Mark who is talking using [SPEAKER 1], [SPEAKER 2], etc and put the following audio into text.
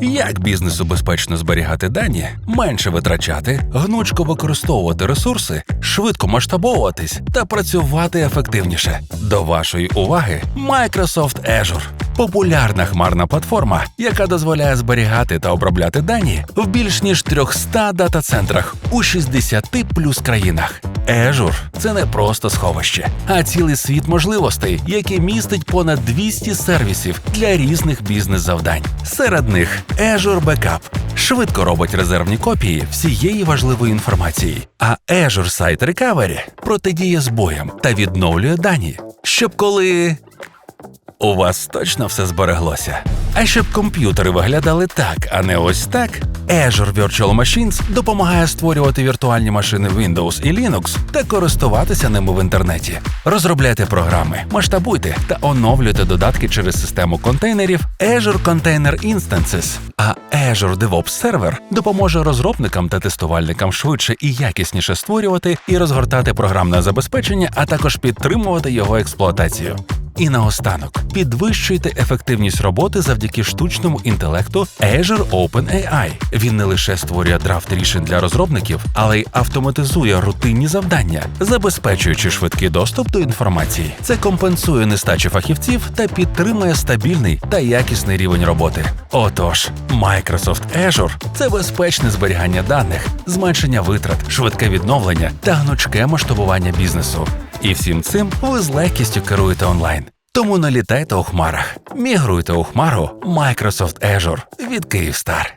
[SPEAKER 1] Як бізнесу безпечно зберігати дані, менше витрачати, гнучко використовувати ресурси, швидко масштабовуватись та працювати ефективніше. До вашої уваги Microsoft Azure – популярна хмарна платформа, яка дозволяє зберігати та обробляти дані в більш ніж 300 дата-центрах у 60 плюс країнах. Azure – це не просто сховище, а цілий світ можливостей, який містить понад 200 сервісів для різних бізнес-завдань. Серед них Azure Backup швидко робить резервні копії всієї важливої інформації, а Azure Site Recovery протидіє збоям та відновлює дані, щоб коли у вас точно все збереглося. А щоб комп'ютери виглядали так, а не ось так, Azure Virtual Machines допомагає створювати віртуальні машини Windows і Linux та користуватися ними в інтернеті. Розробляйте програми, масштабуйте та оновлюйте додатки через систему контейнерів Azure Container Instances. А Azure DevOps Server допоможе розробникам та тестувальникам швидше і якісніше створювати і розгортати програмне забезпечення, а також підтримувати його експлуатацію. І наостанок підвищуйте ефективність роботи завдяки штучному інтелекту Azure OpenAI. Він не лише створює драфт рішень для розробників, але й автоматизує рутинні завдання, забезпечуючи швидкий доступ до інформації. Це компенсує нестачу фахівців та підтримує стабільний та якісний рівень роботи. Отож, Microsoft Azure – це безпечне зберігання даних, зменшення витрат, швидке відновлення та гнучке масштабування бізнесу. І всім цим ви з легкістю керуєте онлайн. Тому налітайте у хмарах, мігруйте у хмару Microsoft Azure від Kyivstar.